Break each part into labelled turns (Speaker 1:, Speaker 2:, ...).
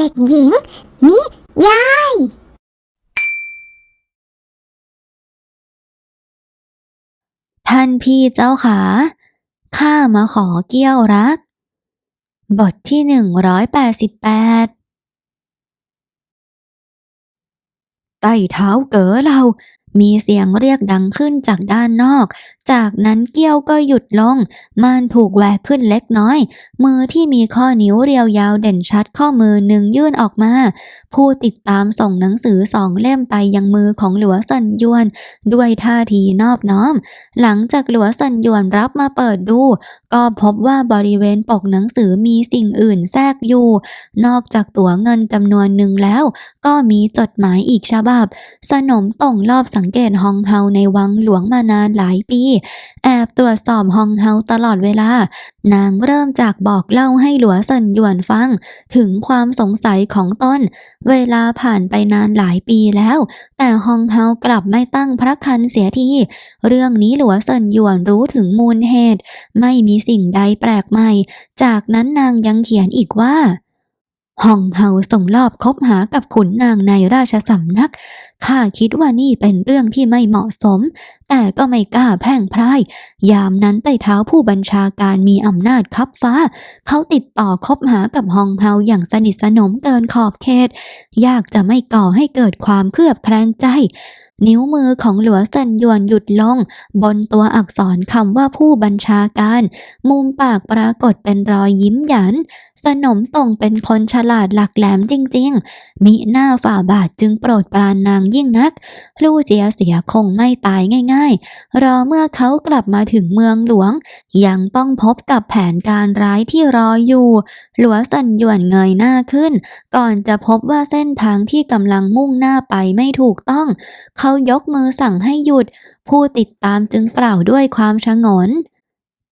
Speaker 1: เด็กหญิง นิยาย
Speaker 2: ท่านพี่เจ้าขา ข้ามาขอเกี้ยวรัก บทที่หนึ่งร้อยแปดสิบแปดใต้เท้าเก๋อเรา มีเสียงเรียกดังขึ้นจากด้านนอก จากนั้นเกี้ยวก็หยุดลง ม่านถูกแหวกขึ้นเล็กน้อย มือที่มีข้อนิ้วเรียวยาวเด่นชัดข้อมือหนึ่งยื่นออกมา ผู้ติดตามส่งหนังสือสองเล่มไปยังมือของหลัวซันยวน ด้วยท่าทีนอบน้อม หลังจากหลัวซันยวนรับมาเปิดดู ก็พบว่าบริเวณปกหนังสือมีสิ่งอื่นแทรกอยู่ นอกจากตั๋วเงินจำนวนหนึ่งแล้ว ก็มีจดหมายอีกฉบับ สนมต่งรอบสังเกตฮองเฮาในวังหลวงมานานหลายปี แอบตรวจสอบฮองเฮาตลอดเวลา นางเริ่มจากบอกเล่าให้หลัวซันยวนฟัง ถึงความสงสัยของตนเวลาผ่านไปนานหลายปีแล้ว แต่ฮองเฮากลับไม่ตั้งพระคันเสียทีเรื่องนี้หลัวเซินหยวนรู้ถึงมูลเหตุ ไม่มีสิ่งใดแปลกใหม่ จากนั้นนางยังเขียนอีกว่า ฮองเฮาส่งรอบคบหากับขุนนางในราชสำนัก ข้าคิดว่านี่เป็นเรื่องที่ไม่เหมาะสม แต่ก็ไม่กล้าแพร่งพราย ยามนั้นใต้เท้าผู้บัญชาการมีอำนาจคับฟ้า เขาติดต่อคบหากับฮองเฮาอย่างสนิทสนมเกินขอบเขต ยากจะไม่ก่อให้เกิดความเคลือบแคลงใจนิ้วมือของหลัวเซินยวนหยุดลง บนตัวอักษรคำว่าผู้บัญชาการ มุมปากปรากฏเป็นรอยยิ้มหยัน สนมตรงเป็นคนฉลาดหลักแหลมจริงๆ มิหน้าฝ่าบาทจึงโปรดปรานนางยิ่งนัก ลู่เจียเสียคงไม่ตายง่ายๆ รอเมื่อเขากลับมาถึงเมืองหลวง ยังต้องพบกับแผนการร้ายที่รออยู่ หลัวสันหยวนเงยหน้าขึ้น ก่อนจะพบว่าเส้นทางที่กำลังมุ่งหน้าไปไม่ถูกต้อง เขายกมือสั่งให้หยุด ผู้ติดตามจึงกล่าวด้วยความชงน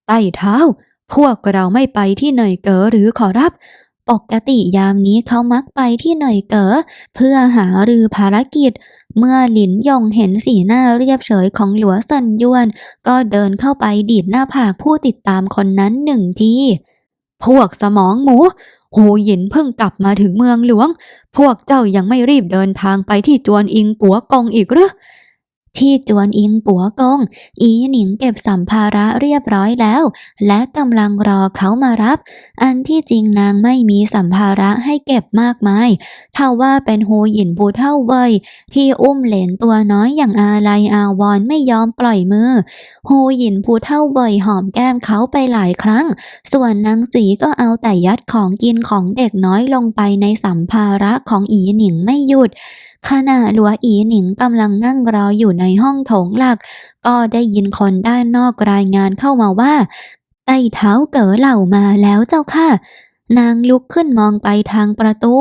Speaker 2: ใต้เท้า พวกเราไม่ไปที่เหนยเก๋อหรือขอรับ ปกติยามนี้เขามักไปที่เหนยเก๋อเพื่อหารือภารกิจ เมื่อหลินยงเห็นสีหน้าเรียบเฉยของหลัวซันยวน ก็เดินเข้าไปดีดหน้าผากผู้ติดตามคนนั้นหนึ่งที พวกสมองหมูหูหยินเพิ่งกลับมาถึงเมืองหลวง พวกเจ้ายังไม่รีบเดินทางไปที่จวนอิงปัวกงอีกหรือ ที่จวนอิงปัวกง อีหนิงเก็บสัมภาระเรียบร้อยแล้ว และกำลังรอเขามารับ อันที่จริงนางไม่มีสัมภาระให้เก็บมากมายเท่าว่าเป็นโฮหยินบูเท่าเวยที่อุ้มเหลนตัวน้อยอย่างอาลัยอาวรไม่ยอมปล่อยมือโฮหยินผู้เท่าเวยหอมแก้มเขาไปหลายครั้ง ส่วนนางสีก็เอาแต่ยัดของกินของเด็กน้อยลงไปในสัมภาระของอีหนิงไม่หยุดขณะหลัวอีหนิงกำลังนั่งรออยู่ในห้องโถงหลัก ก็ได้ยินคนด้านนอกรายงานเข้ามาว่าไต้เท้าเก๋อเหล่ามาแล้วเจ้าค่ะนางลุกขึ้นมองไปทางประตู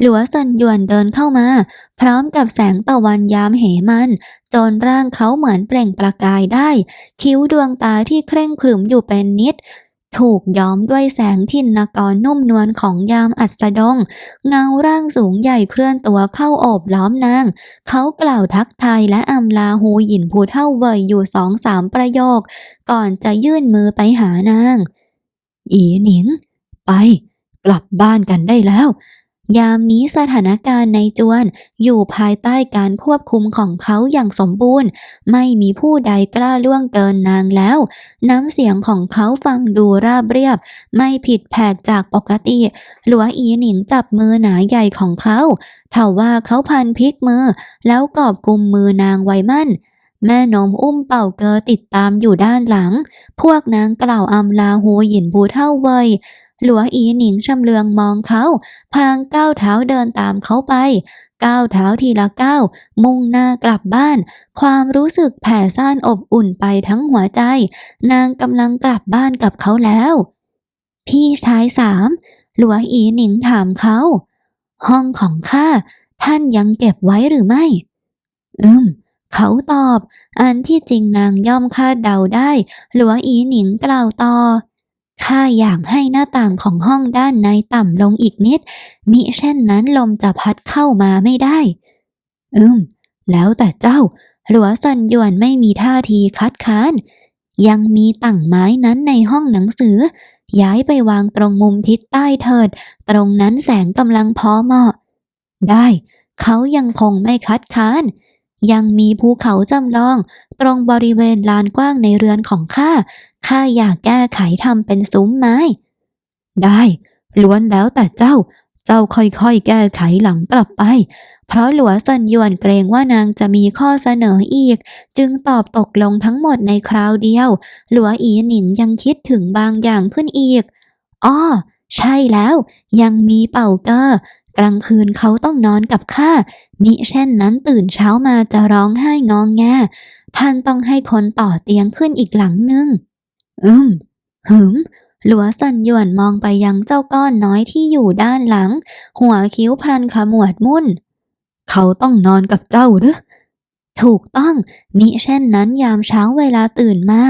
Speaker 2: หลัวซันหยวนเดินเข้ามา พร้อมกับแสงตะวันยามเหมัน จนร่างเขาเหมือนเปล่งประกายได้ คิ้วดวงตาที่เคร่งขรึมอยู่เป็นนิด ถูกย้อมด้วยแสงทินนกรนุ่มนวลของยามอัสดง เงาร่างสูงใหญ่เคลื่อนตัวเข้าโอบล้อมนาง เขากล่าวทักทายและอำลาหูหยินผู้เท่าเว่ยอยู่สองสามประโยค ก่อนจะยื่นมือไปหานาง อีหนิง ไป กลับบ้านกันได้แล้ว ยามนี้สถานการณ์ในจวนอยู่ภายใต้การควบคุมของเขาอย่างสมบูรณ์ ไม่มีผู้ใดกล้าล่วงเกินนางแล้ว น้ำเสียงของเขาฟังดูราบเรียบ ไม่ผิดแผกจากปกติ หลัวอีหนิงจับมือหนาใหญ่ของเขาเท่าว่าเขาพันพลิกมือ แล้วกอบกุมมือนางไว้มั่นแม่นมอุ้มเป่าเกอติดตามอยู่ด้านหลัง พวกนางกล่าวอำลาหัวหยินบูเท่าเวย หลัวอีหนิงชำเลืองมองเขาพลางก้าวเท้าเดินตามเขาไป ก้าวเท้าทีละก้าวมุ่งหน้ากลับบ้าน ความรู้สึกแผ่ซ่านอบอุ่นไปทั้งหัวใจ นางกำลังกลับบ้านกับเขาแล้ว พี่ชายสามหลัวอีหนิงถามเขา ห้องของข้าท่านยังเก็บไว้หรือไม่ อืม เขาตอบ อันที่จริงนางย่อมคาดเดาได้ หลัวอีหนิงกล่าวต่อ ข้าอยากให้หน้าต่างของห้องด้านในต่ำลงอีกนิด มิเช่นนั้นลมจะพัดเข้ามาไม่ได้ อืม แล้วแต่เจ้า หลัวซันยวนไม่มีท่าทีคัดค้าน ยังมีต่างไม้นั้นในห้องหนังสือ ย้ายไปวางตรงมุมทิศใต้เถิด ตรงนั้นแสงกำลังพอเหมาะ ได้ เขายังคงไม่คัดค้าน ยังมีภูเขาจำลอง ตรงบริเวณลานกว้างในเรือนของข้า ข้าอยากแก้ไขทำเป็นซุ้มไม้ ได้ ล้วนแล้วแต่เจ้า เจ้าค่อยๆ แก้ไขหลังกลับไป เพราะหลัวซันยวนเกรงว่านางจะมีข้อเสนออีก จึงตอบตกลงทั้งหมดในคราวเดียว หลัวอีหนิงยังคิดถึงบางอย่างขึ้นอีก อ้อใช่แล้ว ยังมีเป่าเกอร์ กลางคืนเขาต้องนอนกับข้า มิเช่นนั้นตื่นเช้ามาจะร้องไห้งองแง ท่านต้องให้คนต่อเตียงขึ้นอีกหลังนึง อืม หืม หลัวสันหยวนมองไปยังเจ้าก้อนน้อยที่อยู่ด้านหลัง หัวคิ้วพลันขมวดมุ่น เขาต้องนอนกับเจ้าหรือ ถูกต้อง มิเช่นนั้นยามเช้าเวลาตื่นมา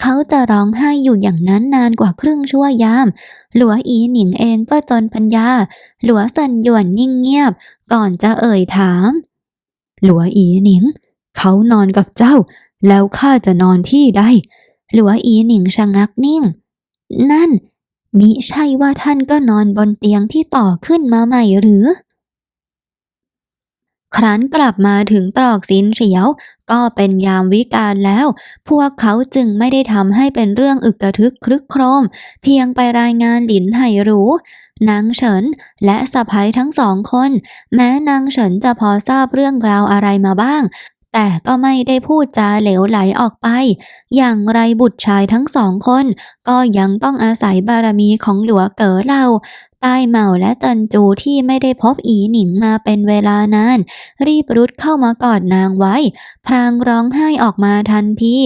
Speaker 2: เขาจะร้องไห้อยู่อย่างนั้นนานกว่าครึ่งชั่วยาม หลัวอีหนิงเองก็จนปัญญา หลัวสันหยวนนิ่งเงียบ ก่อนจะเอ่ยถาม หลัวอีหนิง เขานอนกับเจ้า แล้วข้าจะนอนที่ใด หลัวอีหนิงชะงักนิ่ง นั่น มิใช่ว่าท่านก็นอนบนเตียงที่ต่อขึ้นมาใหม่หรือ ครั้นกลับมาถึงตรอกสินเฉียว ก็เป็นยามวิกาลแล้ว พวกเขาจึงไม่ได้ทำให้เป็นเรื่องอึกกระทึกครึกโครม เพียงไปรายงานหลินไห่หรูนางเฉินและสะพ้ยทั้งสองคน แม้นางเฉินจะพอทราบเรื่องราวอะไรมาบ้างแต่ก็ไม่ได้พูดจาเหลวไหลออกไป อย่างไรบุตรชายทั้งสองคน ก็ยังต้องอาศัยบารมีของหลัวเก๋อเรา ใต้เหมาและตันจูที่ไม่ได้พบอีหนิงมาเป็นเวลานาน รีบรุดเข้ามากอดนางไว้ พรางร้องไห้ออกมาทันที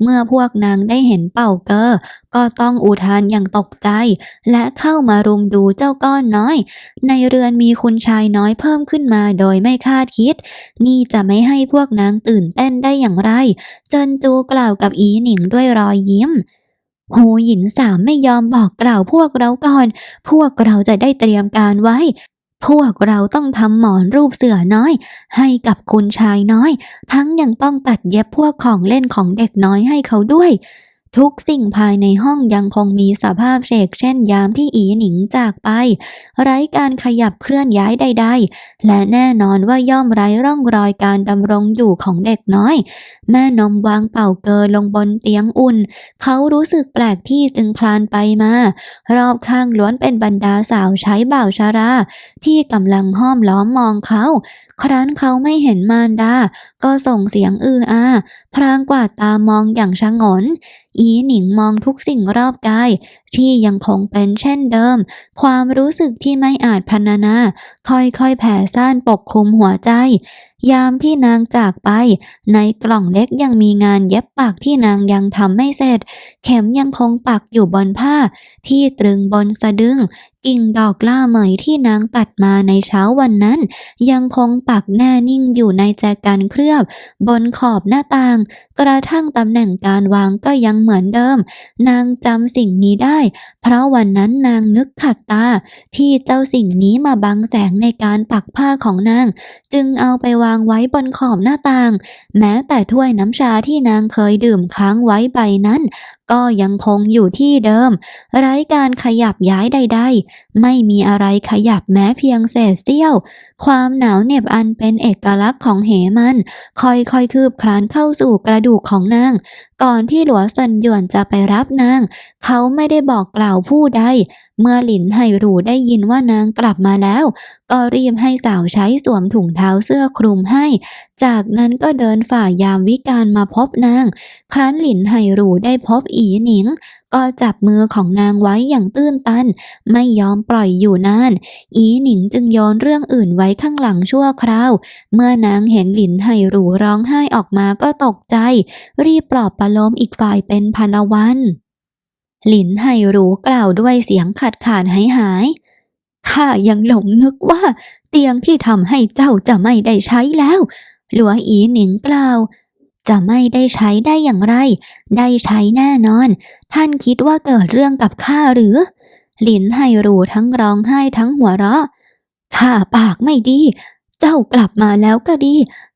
Speaker 2: เมื่อพวกนางได้เห็นเป่าเกอก็ต้องอุทานอย่างตกใจ และเข้ามารุมดูเจ้าก้อนน้อย ในเรือนมีคุณชายน้อยเพิ่มขึ้นมาโดยไม่คาดคิด นี่จะไม่ให้พวกนางตื่นเต้นได้อย่างไรจินจูกล่าวกับอีหนิงด้วยรอยยิ้ม หูหยินสามไม่ยอมบอกกล่าวพวกเราก่อน พวกเราจะได้เตรียมการไว้ พวกเราต้องทำหมอนรูปเสือน้อย ให้กับคุณชายน้อย ทั้งยังต้องตัดเย็บพวกของเล่นของเด็กน้อยให้เขาด้วย ทุกสิ่งภายในห้องยังคงมีสภาพเชกเช่นยามที่อีหนิงจากไป ไร้การขยับเคลื่อนย้ายใด ๆ และแน่นอนว่าย่อมไร้ร่องรอยการดำรงอยู่ของเด็กน้อย แม่นมวางเป่าเกอลงบนเตียงอุ่น เขารู้สึกแปลกที่จึงคลานไปมา รอบข้างล้วนเป็นบรรดาสาวใช้บ่าวชารา ที่กำลังห้อมล้อมมองเขา ครั้นเขาไม่เห็นมารดา ก็ส่งเสียงอืออา พรางกวาดตามองอย่างชะงน อีหนิงมองทุกสิ่งรอบกาย ที่ยังคงเป็นเช่นเดิม ความรู้สึกที่ไม่อาจพรรณนา ค่อยๆแผ่ซ่านปกคลุมหัวใจยามที่นางจากไป ในกล่องเล็กยังมีงานเย็บปากที่นางยังทำไม่เสร็จ เข็มยังคงปักอยู่บนผ้า ที่ตรึงบนสะดึง กิ่งดอกล่าเหมยที่นางตัดมาในเช้าวันนั้น ยังคงปักแน่นิ่งอยู่ในแจกันเคลือบ บนขอบหน้าต่าง กระทั่งตำแหน่งการวางก็ยังเหมือนเดิม นางจำสิ่งนี้ได้ เพราะวันนั้นนางนึกขัดตา ที่เจ้าสิ่งนี้มาบังแสงในการปักผ้าของนาง จึงเอาไปวางางไว้บนขอบหน้าต่าง แม้แต่ถ้วยน้ำชาที่นางเคยดื่มค้างไว้ใบนั้นก็ยังคงอยู่ที่เดิม ไร้การขยับย้ายใด ๆ ไม่มีอะไรขยับแม้เพียงเศษเสี้ยว ความหนาวเหน็บอันเป็นเอกลักษณ์ของเหมัน ค่อยๆคืบคลานเข้าสู่กระดูกของนาง ก่อนที่หลัวซันหยวนจะไปรับนาง เขาไม่ได้บอกกล่าวผู้ใด เมื่อหลินไห่รูได้ยินว่านางกลับมาแล้ว ก็รีบให้สาวใช้สวมถุงเท้าเสื้อคลุมให้ จากนั้นก็เดินฝ่ายามวิการมาพบนาง ครั้นหลินไห่รูได้พบอีหนิง ก็จับมือของนางไว้อย่างตื้นตัน ไม่ยอมปล่อยอยู่นาน อีหนิงจึงโยนเรื่องอื่นไว้ข้างหลังชั่วคราว เมื่อนางเห็นหลินไห่หรูร้องไห้ออกมาก็ตกใจ รีบปลอบประโลมอีกฝ่ายเป็นพันวันหลินไห่หรูกล่าวด้วยเสียงขาดขาดหายหายข้ายังหลงนึกว่า เตียงที่ทำให้เจ้าจะไม่ได้ใช้แล้ว หลัวอีหนิงกล่าว จะไม่ได้ใช้ได้อย่างไร ได้ใช้แน่นอน ท่านคิดว่าเกิดเรื่องกับข้าหรือ หลินไห่รูทั้งร้องไห้ทั้งหัวเราะข้าปากไม่ดี เจ้ากลับมาแล้วก็ดี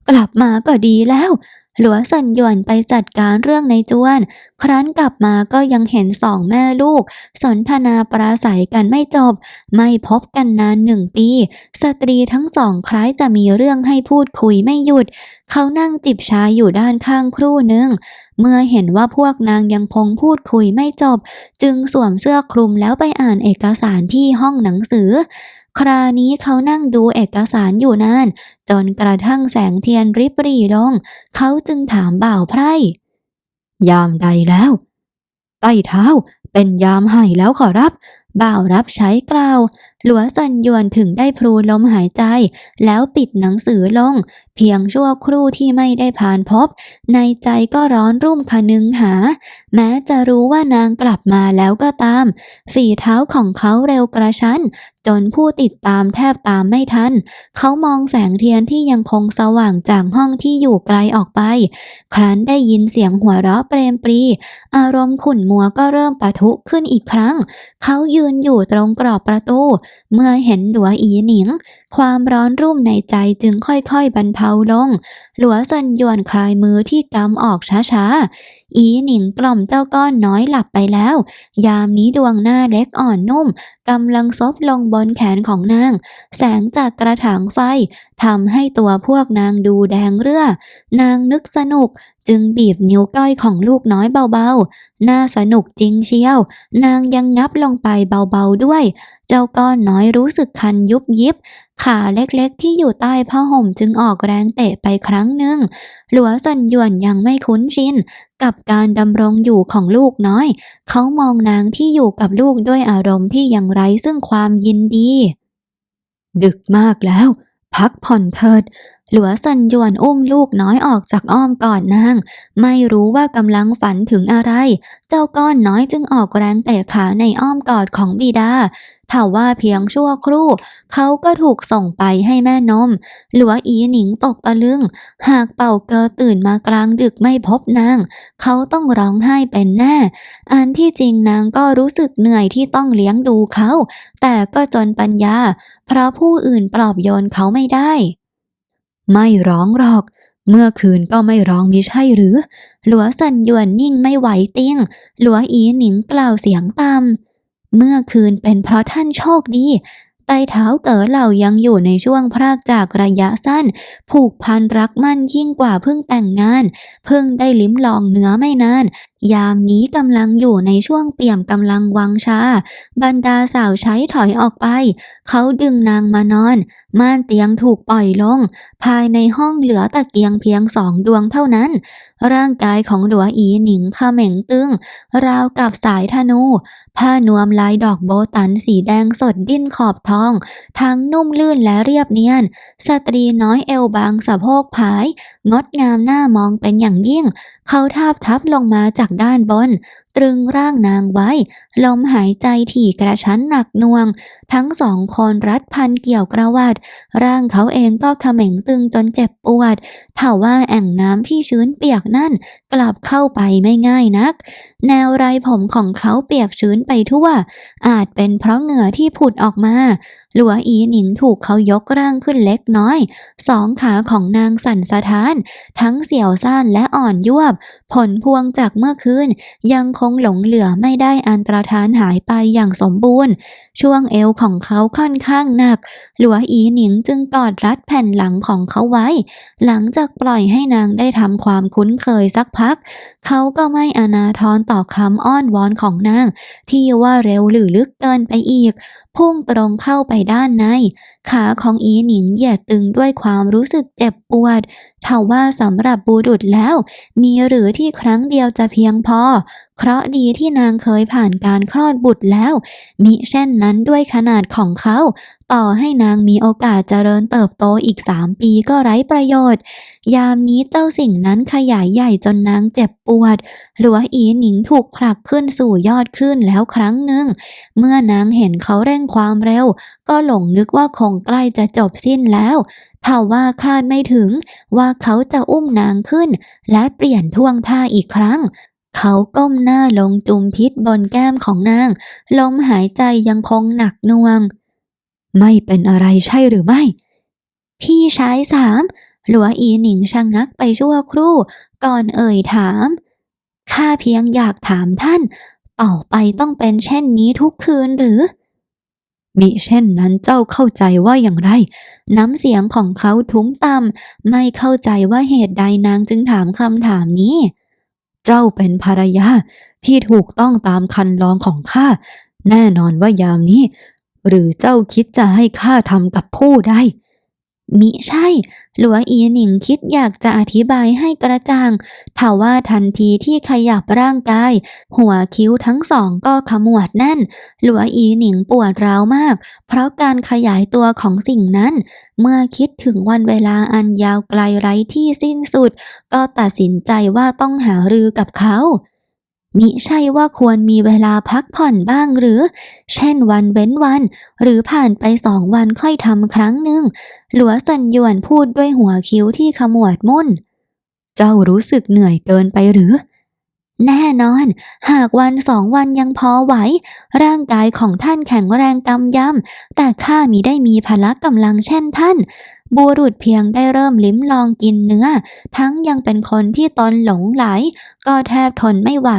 Speaker 2: กลับมาก็ดีแล้ว หลัวสันหยวนไปจัดการเรื่องในจวน ครั้นกลับมาก็ยังเห็นสองแม่ลูก สนทนาปราศัยกันไม่จบ ไม่พบกันนานหนึ่งปี สตรีทั้งสองคล้ายจะมีเรื่องให้พูดคุยไม่หยุด เขานั่งจิบชาอยู่ด้านข้างครู่หนึ่ง เมื่อเห็นว่าพวกนางยังคงพูดคุยไม่จบ จึงสวมเสื้อคลุมแล้วไปอ่านเอกสารที่ห้องหนังสือ คราวนี้เขานั่งดูเอกสารอยู่นาน จนกระทั่งแสงเทียนริบรีลง เขาจึงถามบ่าวไพร่ ยามใดแล้ว ใต้เท้าเป็นยามให้แล้วขอรับ บ่าวรับใช้กล่าว หลัวสันยวนถึงได้พลูลมหายใจ แล้วปิดหนังสือลง พียงชั่วครู่ที่ไม่ได้ผ่านพบ ในใจก็ร้อนรุ่มคนึงหา แม้จะรู้ว่านางกลับมาแล้วก็ตาม ฝีเท้าของเขาเร็วกระชั้น จนผู้ติดตามแทบตามไม่ทัน เขามองแสงเทียนที่ยังคงสว่างจากห้องที่อยู่ไกลออกไป ครั้นได้ยินเสียงหัวเราะเปรมปรี อารมณ์ขุ่นมัวก็เริ่มปะทุขึ้นอีกครั้ง เขายืนอยู่ตรงกรอบประตู เมื่อเห็นหลัวอีหนิง ความร้อนรุ่มในใจจึงค่อยๆบรรเทาลง หลัวสันยวนคลายมือที่กำออกช้าๆ อีหนิงกล่อมเจ้าก้อนน้อยหลับไปแล้ว ยามนี้ดวงหน้าเล็กอ่อนนุ่มกำลังซบลงบนแขนของนาง แสงจากกระถางไฟทำให้ตัวพวกนางดูแดงเรื่อ นางนึกสนุกจึงบีบนิ้วก้อยของลูกน้อยเบาๆ น่าสนุกจริงเชียว นางยังงับลงไปเบาๆด้วย เจ้าก้อนน้อยรู้สึกคันยุบยิบ ขาเล็กๆที่อยู่ใต้ผ้าห่มจึงออกแรงเตะไปครั้งหนึ่ง หลัวสันหยวนยังไม่คุ้นชินกับการดำรงอยู่ของลูกน้อย เขามองนางที่อยู่กับลูกด้วยอารมณ์ที่ยังไร้ซึ่งความยินดี ดึกมากแล้ว พักผ่อนเถิด หลัวสันยวนอุ้มลูกน้อยออกจากอ้อมกอดนาง ไม่รู้ว่ากำลังฝันถึงอะไร เจ้าก้อนน้อยจึงออกแรงเตะขาในอ้อมกอดของบิดาถ้าว่าเพียงชั่วครู่ เขาก็ถูกส่งไปให้แม่นม หลัวอีหนิงตกตะลึง หากเป่าเกอตื่นมากลางดึกไม่พบนาง เขาต้องร้องไห้เป็นแน่ อันที่จริงนางก็รู้สึกเหนื่อยที่ต้องเลี้ยงดูเขา แต่ก็จนปัญญา เพราะผู้อื่นปลอบโยนเขาไม่ได้ ไม่ร้องหรอก เมื่อคืนก็ไม่ร้องมิใช่หรือ หลัวสันยวนนิ่งไม่ไหวติ้ง หลัวอีหนิงกล่าวเสียงต่ำเมื่อคืนเป็นเพราะท่านโชคดีไต้เท้าเต๋อเหล่ายังอยู่ในช่วงพรากจากระยะสั้น ผูกพันรักมั่นยิ่งกว่าเพิ่งแต่งงาน เพิ่งได้ลิ้มลองเนื้อไม่นาน ยามนี้กำลังอยู่ในช่วงเปี่ยมกำลังวังชา บรรดาสาวใช้ถอยออกไป เขาดึงนางมานอน ม่านเตียงถูกปล่อยลง ภายในห้องเหลือตะเกียงเพียงสองดวงเท่านั้น ร่างกายของหลัวอีหนิงเขม่งตึง ราวกับสายธนู ผ้านวมลายดอกโบตันสีแดงสดดิ้นขอบทอง ทั้งนุ่มลื่นและเรียบเนียน สตรีน้อยเอวบางสะโพกผาย งดงามหน้ามองเป็นอย่างยิ่ง เขาทาบทับลงมาจากด้านบนตรึงร่างนางไว้ ลมหายใจถี่กระชั้นหนักน่วง ทั้งสองคนรัดพันเกี่ยวกระวัดร่างเขาเองก็เขม่งตึงจนเจ็บปวดถ้าว่าแอ่งน้ำที่ชื้นเปียกนั่นกลับเข้าไปไม่ง่ายนัก แนวไรผมของเขาเปียกชื้นไปทั่ว อาจเป็นเพราะเหงื่อที่ผุดออกมา หลัวอีหนิงถูกเขายกร่างขึ้นเล็กน้อย สองขาของนางสั่นสะท้าน ทั้งเสียวซ่านและอ่อนยวบ ผลพวงจากเมื่อคืนยังคงหลงเหลือไม่ได้อันตรธานหายไปอย่างสมบูรณ์ช่วงเอวของเขาค่อนข้างหนัก หลัวอีหนิงจึงกอดรัดแผ่นหลังของเขาไว้ หลังจากปล่อยให้นางได้ทำความคุ้นเคยสักพัก เขาก็ไม่อนาทรต่อคำอ้อนวอนของนาง ที่ว่าเร็วหรือลึกเกินไปอีก พุ่งตรงเข้าไปด้านใน ขาของอีหนิงเหยียดตึงด้วยความรู้สึกเจ็บปวดทว่าสำหรับบูดุดแล้ว มีหรือที่ครั้งเดียวจะเพียงพอ เคราะดีที่นางเคยผ่านการคลอดบุตรแล้ว มิเช่นนั้นด้วยขนาดของเขา ต่อให้นางมีโอกาสเจริญเติบโตอีกสามปีก็ไร้ประโยชน์ ยามนี้เต้าสิ่งนั้นขยายใหญ่จนนางเจ็บปวด หลัวอีหนิงถูกผลักขึ้นสู่ยอดคลื่นแล้วครั้งหนึ่ง เมื่อนางเห็นเขาเร่งความเร็ว ก็หลงนึกว่าคงใกล้จะจบสิ้นแล้วถ้าว่าคลาดไม่ถึงว่าเขาจะอุ้มนางขึ้น และเปลี่ยนท่วงท่าอีกครั้ง เขาก้มหน้าลงจุมพิษบนแก้มของนาง ลมหายใจยังคงหนักน่วง ไม่เป็นอะไรใช่หรือไม่ พี่ชายสามหลัวอีหนิงชะงักไปชั่วครู่ ก่อนเอ่ยถามข้าเพียงอยากถามท่าน ต่อไปต้องเป็นเช่นนี้ทุกคืนหรือ มิเช่นนั้นเจ้าเข้าใจว่าอย่างไร น้ำเสียงของเขาทุ้มต่ำไม่เข้าใจว่าเหตุใดนางจึงถามคำถามนี้ เจ้าเป็นภรรยาที่ถูกต้องตามคันลองของข้า แน่นอนว่ายามนี้ หรือเจ้าคิดจะให้ข้าทำกับผู้ใด มิใช่ หลัวอีหนิงคิดอยากจะอธิบายให้กระจ่างทว่าทันทีที่ขยับร่างกาย หัวคิ้วทั้งสองก็ขมวดแน่น หลัวอีหนิงปวดร้าวมาก เพราะการขยายตัวของสิ่งนั้น เมื่อคิดถึงวันเวลาอันยาวไกลไร้ที่สิ้นสุด ก็ตัดสินใจว่าต้องหารือกับเขา มิใช่ว่าควรมีเวลาพักผ่อนบ้างหรือ เช่นวันเว้นวัน หรือผ่านไปสองวันค่อยทำครั้งหนึ่ง หลัวสันยวนพูดด้วยหัวคิ้วที่ขมวดมุ่น เจ้ารู้สึกเหนื่อยเกินไปหรือ แน่นอน หากวันสองวันยังพอไหว ร่างกายของท่านแข็งแรงกำยำ แต่ข้ามิได้มีพละกำลังเช่นท่าน บุรุษเพียงได้เริ่มลิ้มลองกินเนื้อ ทั้งยังเป็นคนที่ตนหลงไหล ก็แทบทนไม่ไหว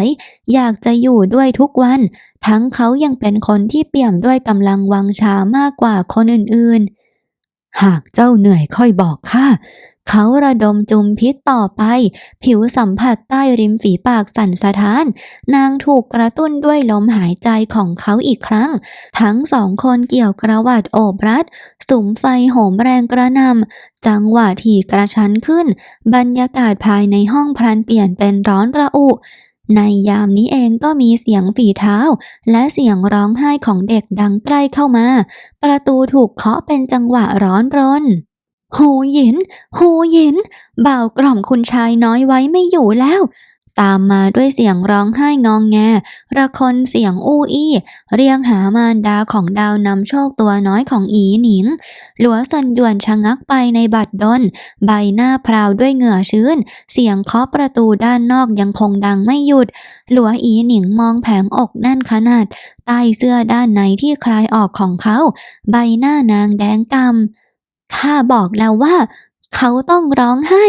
Speaker 2: อยากจะอยู่ด้วยทุกวัน ทั้งเขายังเป็นคนที่เปี่ยมด้วยกำลังวังชามากกว่าคนอื่นๆ หากเจ้าเหนื่อยค่อยบอกข้า เขาระดมจุมพิษต่อไป ผิวสัมผัสใต้ริมฝีปากสั่นสะท้าน นางถูกกระตุ้นด้วยลมหายใจของเขาอีกครั้ง ทั้งสองคนเกี่ยวกระวัดโอบรัดสุมไฟโหมแรงกระนำจังหวะที่กระชั้นขึ้น บรรยากาศภายในห้องพลันเปลี่ยนเป็นร้อนระอุในยามนี้เองก็มีเสียงฝีเท้า และเสียงร้องไห้ของเด็กดังใกล้เข้ามา ประตูถูกเคาะเป็นจังหวะร้อนรน หูหยินหูหยิน บ่าวกล่อมคุณชายน้อยไว้ไม่อยู่แล้ว ตามมาด้วยเสียงร้องไห้งองแง ระคนเสียงอู้อี้ เรียกหามารดาของดาวนำโชคตัวน้อยของอีหนิง หลัวสันยวนชะงักไปในบัดดล ใบหน้าพราวด้วยเหงื่อชื้น เสียงเคาะประตูด้านนอกยังคงดังไม่หยุด หลัวอีหนิงมองแผงอกแน่นขนาด ใต้เสื้อด้านในที่คลายออกของเขา ใบหน้านางแดงกำ ข้าบอกแล้วว่า เขาต้องร้องไห้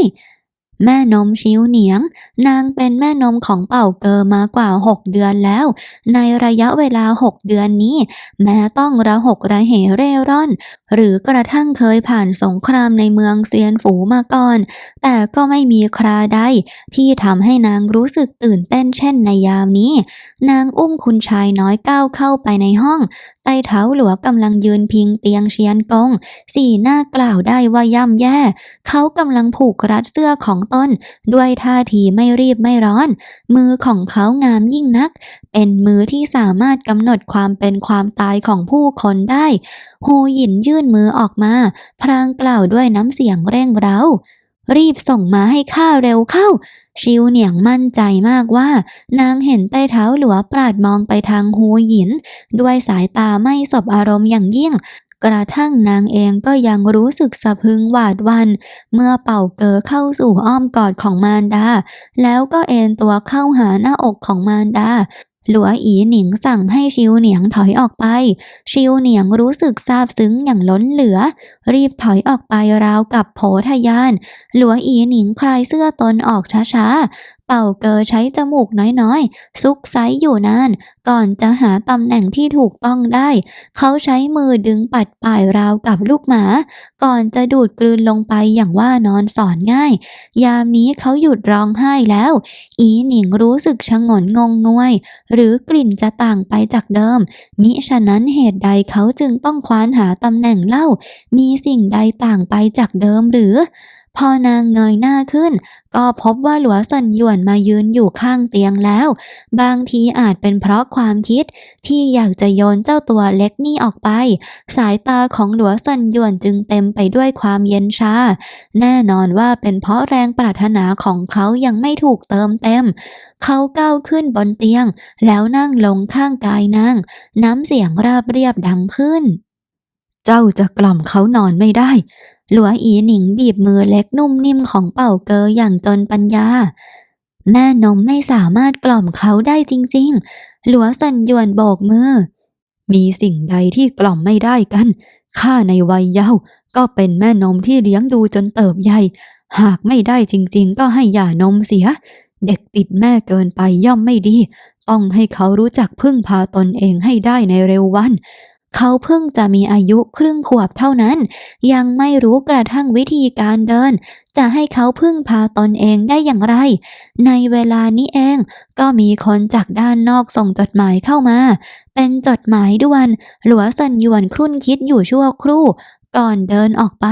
Speaker 2: แม่นมชิวเหนียง นางเป็นแม่นมของเป่าเกอมากว่าหกเดือนแล้ว ในระยะเวลาหกเดือนนี้ แม้ต้องระหกระเหเร่ร่อน หรือกระทั่งเคยผ่านสงครามในเมืองเซียนฝูมาก่อน แต่ก็ไม่มีคราใดที่ทำให้นางรู้สึกตื่นเต้นเช่นในยามนี้ นางอุ้มคุณชายน้อยก้าวเข้าไปในห้องใต้เท้าหลัวกำลังยืนพิงเตียงเชียนกง สีหน้ากล่าวได้ว่าย่ำแย่ เขากำลังผูกรัดเสื้อของตนด้วยท่าทีไม่รีบไม่ร้อน มือของเขางามยิ่งนัก เป็นมือที่สามารถกำหนดความเป็นความตายของผู้คนได้ ฮูหยินยื่นมือออกมา พรางกล่าวด้วยน้ำเสียงเร่งเร้า รีบส่งมาให้ข้าเร็วเข้า ชิวเหนียงมั่นใจมากว่า นางเห็นใต้เท้าหลัวปราดมองไปทางฮูหยิน ด้วยสายตาไม่สบอารมณ์อย่างยิ่ง กระทั่งนางเองก็ยังรู้สึกสะพึงหวาดวัน เมื่อเป่าเกอเข้าสู่อ้อมกอดของมารดา แล้วก็เอนตัวเข้าหาหน้าอกของมารดา หลัวอีหนิงสั่งให้ชิวเหนียงถอยออกไป ชิวเหนียงรู้สึกซาบซึ้งอย่างล้นเหลือ รีบถอยออกไปราวกับโผทะยาน หลัวอีหนิงคลายเสื้อตนออกช้าๆเป่าเกอใช้จมูกน้อยๆ ซุกไซอยู่นาน ก่อนจะหาตำแหน่งที่ถูกต้องได้ เขาใช้มือดึงปัดป่ายราวกับลูกหมา ก่อนจะดูดกลืนลงไปอย่างว่านอนสอนง่าย ยามนี้เขาหยุดร้องไห้แล้ว อีหนิงรู้สึกชะงนงงงวย หรือกลิ่นจะต่างไปจากเดิม มิฉะนั้นเหตุใดเขาจึงต้องคว้านหาตำแหน่งเล่า มีสิ่งใดต่างไปจากเดิมหรือ พอนางเงยหน้าขึ้น ก็พบว่าหลัวสันหยวนมายืนอยู่ข้างเตียงแล้ว บางทีอาจเป็นเพราะความคิดที่อยากจะโยนเจ้าตัวเล็กนี่ออกไป สายตาของหลัวสันหยวนจึงเต็มไปด้วยความเย็นชา แน่นอนว่าเป็นเพราะแรงปรารถนาของเขายังไม่ถูกเติมเต็ม เขาก้าวขึ้นบนเตียง แล้วนั่งลงข้างกายนางน้ำเสียงราบเรียบดังขึ้น เจ้าจะกล่อมเขานอนไม่ได้ หลัวอีหนิงบีบมือเล็กนุ่มนิ่มของเป่าเกออย่างจนปัญญา แม่นมไม่สามารถกล่อมเขาได้จริงๆ หลัวสันยวนโบกมือ มีสิ่งใดที่กล่อมไม่ได้กัน ข้าในวัยเยาว์ก็เป็นแม่นมที่เลี้ยงดูจนเติบใหญ่ หากไม่ได้จริงๆ ก็ให้หย่านมเสีย เด็กติดแม่เกินไปย่อมไม่ดี ต้องให้เขารู้จักพึ่งพาตนเองให้ได้ในเร็ววัน เขาเพิ่งจะมีอายุครึ่งขวบเท่านั้น ยังไม่รู้กระทั่งวิธีการเดิน จะให้เขาพึ่งพาตนเองได้อย่างไร ในเวลานี้เองก็มีคนจากด้านนอกส่งจดหมายเข้ามา เป็นจดหมายด่วน หลัวสันยวนครุ่นคิดอยู่ชั่วครู่ ก่อนเดินออกไป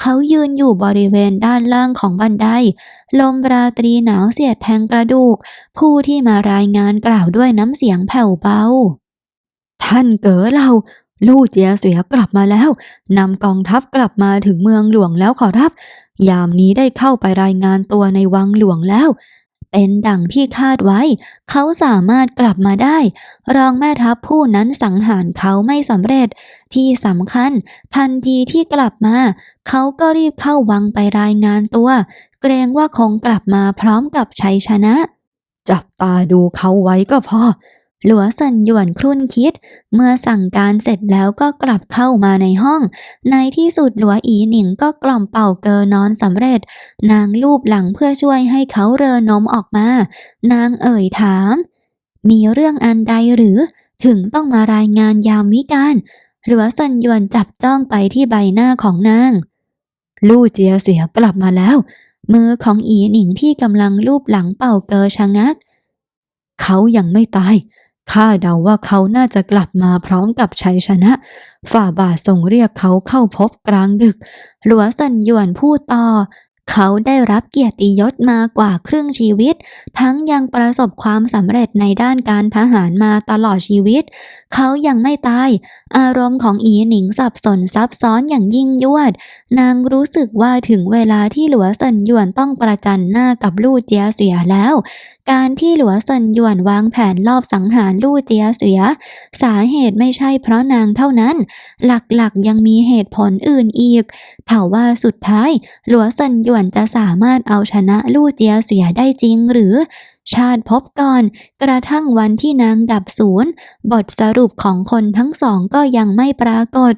Speaker 2: เขายืนอยู่บริเวณด้านล่างของบันได ลมราตรีหนาวเสียดแทงกระดูก ผู้ที่มารายงานกล่าวด้วยน้ำเสียงแผ่วเบา ท่านเก๋อเราลู่เจียเสียกลับมาแล้วนำกองทัพกลับมาถึงเมืองหลวงแล้วขอรับ ยามนี้ได้เข้าไปรายงานตัวในวังหลวงแล้ว เป็นดังที่คาดไว้ เขาสามารถกลับมาได้ รองแม่ทัพผู้นั้นสังหารเขาไม่สำเร็จ ที่สำคัญ ทันทีที่กลับมา เขาก็รีบเข้าวังไปรายงานตัว เกรงว่าคงกลับมาพร้อมกับชัยชนะ จับตาดูเขาไว้ก็พอ หลัวสันหยวนครุ่นคิด เมื่อสั่งการเสร็จแล้วก็กลับเข้ามาในห้อง ในที่สุดหลัวอีหนิงก็กล่อมเป่าเกอนอนสำเร็จ นางลูบหลังเพื่อช่วยให้เขาเรอนมออกมา นางเอ่ยถาม มีเรื่องอันใดหรือ ถึงต้องมารายงานยามวิกาลหลัวสันหยวนจับจ้องไปที่ใบหน้าของนาง ลู่เจียเสียกลับมาแล้ว มือของอีหนิงที่กำลังลูบหลังเป่าเกอชะงัก เขายังไม่ตาย ข้าเดาว่าเขาน่าจะกลับมาพร้อมกับชัยชนะ ฝ่าบาททรงเรียกเขาเข้าพบกลางดึก หลัวสันหยวนพูดต่อ เขาได้รับเกียรติยศมากว่าครึ่งชีวิต ทั้งยังประสบความสำเร็จในด้านการทหารมาตลอดชีวิต เขายังไม่ตาย อารมณ์ของอีหนิงสับสนซับซ้อนอย่างยิ่งยวด นางรู้สึกว่าถึงเวลาที่หลัวสันหยวนต้องประจันหน้ากับลู่เจียเสียแล้ว การที่หลัวสันหยวนวางแผนลอบสังหารลู่เจียเสีย สาเหตุไม่ใช่เพราะนางเท่านั้น หลักๆยังมีเหตุผลอื่นอีกถาว่าสุดท้ายหลัวสันหยวนจะสามารถเอาชนะลู่เจียเสียได้จริงหรือชาติพบก่อน กระทั่งวันที่นางดับศูนย์ บทสรุปของคนทั้งสองก็ยังไม่ปรากฏ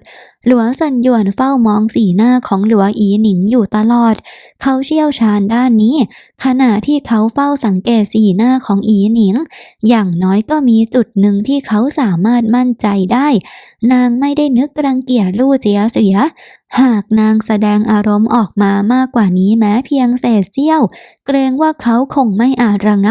Speaker 2: หลัวสันหยวนเฝ้ามองสีหน้าของหลัวอีหนิงอยู่ตลอด เขาเชี่ยวชาญด้านนี้ ขณะที่เขาเฝ้าสังเกตสีหน้าของอีหนิง อย่างน้อยก็มีจุดหนึ่งที่เขาสามารถมั่นใจได้ นางไม่ได้นึกรังเกียจลู่เจียเสียหากนางแสดงอารมณ์ออกมามากกว่านี้แม้เพียงเศษเสี้ยว เกรงว่าเขาคงไม่อาจระง